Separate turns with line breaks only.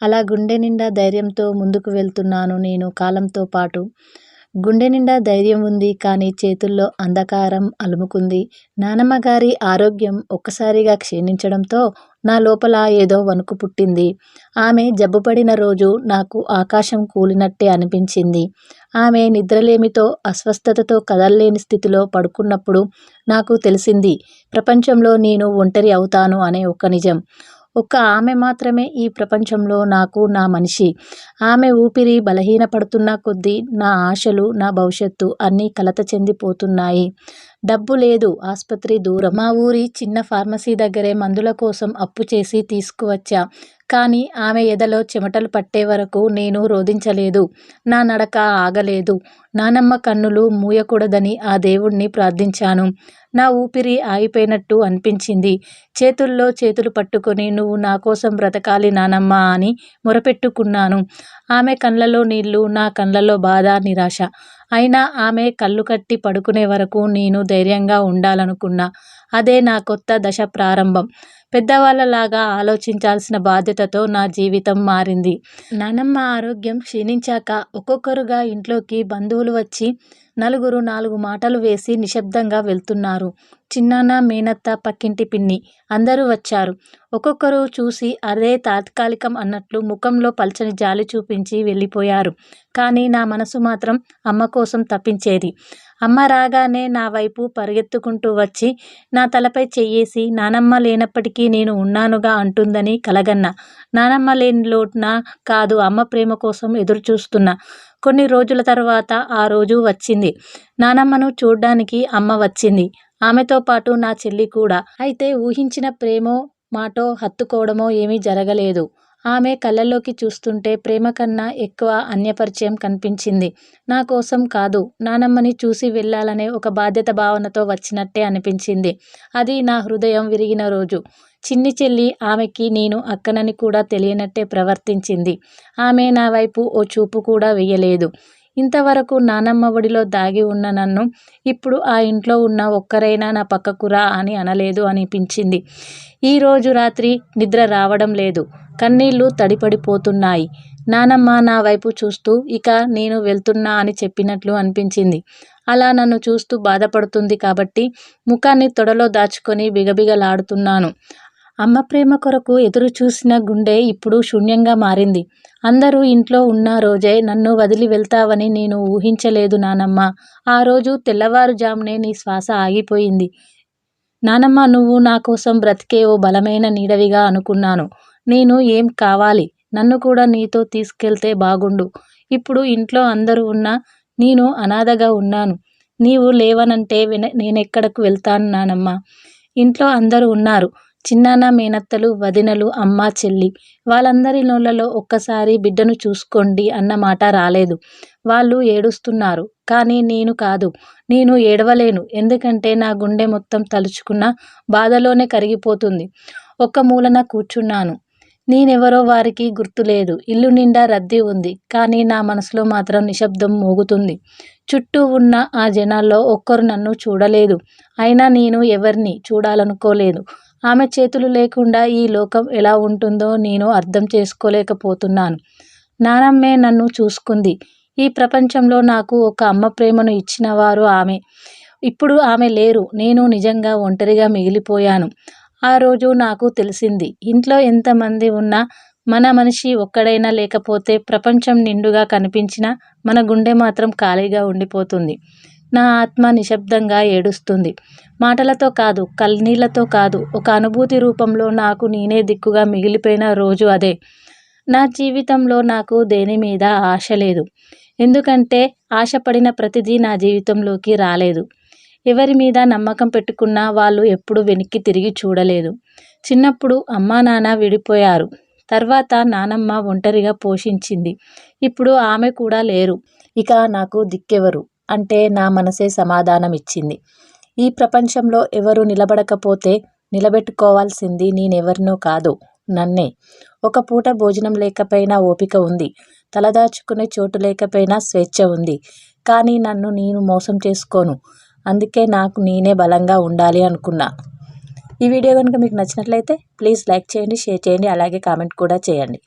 అలా గుండె నిండా ధైర్యంతో ముందుకు వెళ్తున్నాను నేను కాలంతో పాటు. గుండె నిండా ధైర్యం ఉంది కానీ చేతుల్లో అంధకారం అలుముకుంది. నానమ్మ గారి ఆరోగ్యం ఒక్కసారిగా క్షీణించడంతో నా లోపల ఏదో వణుకు పుట్టింది. ఆమె జబ్బుపడిన రోజు నాకు ఆకాశం కూలినట్టే అనిపించింది. ఆమె నిద్రలేమితో అస్వస్థతతో కదల్లేని స్థితిలో పడుకున్నప్పుడు నాకు తెలిసింది ప్రపంచంలో నేను ఒంటరి అవుతాను అనే ఒక నిజం. ఒక్క ఆమె మాత్రమే ఈ ప్రపంచంలో నాకు నా మనిషి. ఆమె ఊపిరి బలహీనపడుతున్న కొద్దీ నా ఆశలు నా భవిష్యత్తు అన్నీ కలత చెందిపోతున్నాయి. డబ్బు లేదు ఆసుపత్రి దూరం. మా ఊరి చిన్న ఫార్మసీ దగ్గరే మందుల కోసం అప్పు చేసి తీసుకువచ్చా? కానీ ఆమె ఎదలో చెమటలు పట్టే వరకు నేను రోధించలేదు. నా నడక ఆగలేదు. నానమ్మ కన్నులు మూయకూడదని ఆ దేవుణ్ణి ప్రార్థించాను. నా ఊపిరి ఆగిపోయినట్టు అనిపించింది. చేతుల్లో చేతులు పట్టుకొని నువ్వు నా కోసం బ్రతకాలి నానమ్మ అని మొరపెట్టుకున్నాను. ఆమె కళ్ళలో నీళ్ళు నా కళ్ళలో బాధ నిరాశ. అయినా ఆమె కళ్ళు కట్టి పడుకునే వరకు నేను ధైర్యంగా ఉండాలనుకున్నా. అదే నా కొత్త దశ ప్రారంభం. పెద్దవాళ్ళలాగా ఆలోచించాల్సిన బాధ్యతతో నా జీవితం మారింది. నానమ్మ ఆరోగ్యం క్షీణించాక ఒక్కొక్కరుగా ఇంట్లోకి బంధువులు వచ్చి నలుగురు నాలుగు మాటలు వేసి నిశ్శబ్దంగా వెళ్తున్నారు. చిన్నాన్న మేనత్త పక్కింటి పిన్ని అందరూ వచ్చారు. ఒక్కొక్కరు చూసి అదే తాత్కాలికం అన్నట్లు ముఖంలో పల్చని జాలి చూపించి వెళ్ళిపోయారు. కానీ నా మనసు మాత్రం అమ్మ కోసం తప్పించేది. అమ్మ రాగానే నా వైపు పరిగెత్తుకుంటూ వచ్చి నా తలపై చెయ్యేసి నానమ్మ లేనప్పటికీ నేను ఉన్నానుగా అంటుందని కలగన్న. నానమ్మ లేని లోటున కాదు అమ్మ ప్రేమ కోసం ఎదురు చూస్తున్నా కొన్ని రోజుల తర్వాత ఆ రోజు వచ్చింది. నానమ్మను చూడ్డానికి అమ్మ వచ్చింది. ఆమెతో పాటు నా చెల్లి కూడా. అయితే ఊహించిన ప్రేమో మాటో హత్తుకోవడమో ఏమీ జరగలేదు. ఆమె కళ్ళల్లోకి చూస్తుంటే ప్రేమ కన్నా ఎక్కువ అన్యపరిచయం కనిపించింది. నా కోసం కాదు నానమ్మని చూసి వెళ్ళాలనే ఒక బాధ్యత భావనతో వచ్చినట్టే అనిపించింది. అది నా హృదయం విరిగిన రోజు. చిన్ని చెల్లి ఆమెకి నేను అక్కనని కూడా తెలియనట్టే ప్రవర్తించింది. ఆమె నా వైపు ఓ చూపు కూడా వెయ్యలేదు ఇంతవరకు నానమ్మ ఒడిలో దాగి ఉన్న నన్ను ఇప్పుడు ఆ ఇంట్లో ఉన్న ఒక్కరైనా నా పక్కకురా అని అనలేదు అనిపించింది. ఈరోజు రాత్రి నిద్ర రావడం లేదు. కన్నీళ్ళు తడిపడిపోతున్నాయి. నానమ్మ నా వైపు చూస్తూ ఇక నేను వెళ్తున్నా అని చెప్పినట్లు అనిపించింది. అలా నన్ను చూస్తూ బాధపడుతుంది కాబట్టి ముఖాన్ని తొడలో దాచుకొని బిగబిగలాడుతున్నాను. అమ్మ ప్రేమ కొరకు ఎదురు చూసిన గుండె ఇప్పుడు శూన్యంగా మారింది. అందరూ ఇంట్లో ఉన్న రోజే నన్ను వదిలి వెళ్తావని నేను ఊహించలేదు నానమ్మ. ఆ రోజు తెల్లవారుజామునే నీ శ్వాస ఆగిపోయింది. నానమ్మ నువ్వు నా కోసం బ్రతికే ఓ బలమైన నీడవిగా అనుకున్నాను. నేను ఏం కావాలి? నన్ను కూడా నీతో తీసుకెళ్తే బాగుండు. ఇప్పుడు ఇంట్లో అందరూ ఉన్నా నేను అనాథగా ఉన్నాను. నీవు లేవనంటే విన నేనెక్కడకు వెళ్తాను నానమ్మ ఇంట్లో అందరూ ఉన్నారు. చిన్నాన్న మేనత్తలు వదినలు అమ్మ చెల్లి. వాళ్ళందరి నోళ్ళలో ఒక్కసారి బిడ్డను చూసుకోండి అన్న మాట రాలేదు. వాళ్ళు ఏడుస్తున్నారు. కానీ నేను కాదు. నేను ఏడవలేను. ఎందుకంటే నా గుండె మొత్తం తలుచుకున్న బాధలోనే కరిగిపోతుంది. ఒక్క మూలన కూర్చున్నాను. నేనెవరో వారికి గుర్తులేదు. ఇల్లు నిండా రద్దీ ఉంది. కానీ నా మనసులో మాత్రం నిశ్శబ్దం మోగుతుంది. చుట్టూ ఉన్న ఆ జనాల్లో ఒక్కరు నన్ను చూడలేదు. అయినా నేను ఎవరిని చూడాలనుకోలేదు. ఆమె చేతులు లేకుండా ఈ లోకం ఎలా ఉంటుందో నేను అర్థం చేసుకోలేకపోతున్నాను. నానమ్మే నన్ను చూసుకుంది. ఈ ప్రపంచంలో నాకు ఒక అమ్మ ప్రేమను ఇచ్చిన వారు ఆమె. ఇప్పుడు ఆమె లేరు. నేను నిజంగా ఒంటరిగా మిగిలిపోయాను. ఆ రోజు నాకు తెలిసింది. ఇంట్లో ఎంతమంది ఉన్నా మన మనిషి ఒక్కడైనా లేకపోతే ప్రపంచం నిండుగా కనిపించినా మన గుండె మాత్రం ఖాళీగా ఉండిపోతుంది. నా ఆత్మ నిశ్శబ్దంగా ఏడుస్తుంది. మాటలతో కాదు కన్నీళ్ళతో కాదు ఒక అనుభూతి రూపంలో నాకు నేనే దిక్కుగా మిగిలిపోయిన రోజు అదే. నా జీవితంలో నాకు దేని మీద ఆశ లేదు. ఎందుకంటే ఆశపడిన ప్రతిదీ నా జీవితంలోకి రాలేదు. ఎవరి మీద నమ్మకం పెట్టుకున్నా వాళ్ళు ఎప్పుడు వెనక్కి తిరిగి చూడలేదు. చిన్నప్పుడు అమ్మా నాన్న విడిపోయారు. తర్వాత నానమ్మ ఒంటరిగా పోషించింది. ఇప్పుడు ఆమె కూడా లేరు. ఇక నాకు దిక్కెవరు? అంటే నా మనసే సమాధానం ఇచ్చింది. ఈ ప్రపంచంలో ఎవరు నిలబడకపోతే నిలబెట్టుకోవాల్సింది నేనెవరినో కాదు నన్నే. ఒక పూట భోజనం లేకపోయినా ఓపిక ఉంది. తలదాచుకునే చోటు లేకపోయినా స్వేచ్ఛ ఉంది. కానీ నన్ను నేను మోసం చేసుకోను. అందుకే నాకు నేనే బలంగా ఉండాలి అనుకున్నా. ఈ వీడియో కనుక మీకు నచ్చినట్లయితే ప్లీజ్ లైక్ చేయండి షేర్ చేయండి అలాగే కామెంట్ కూడా చేయండి.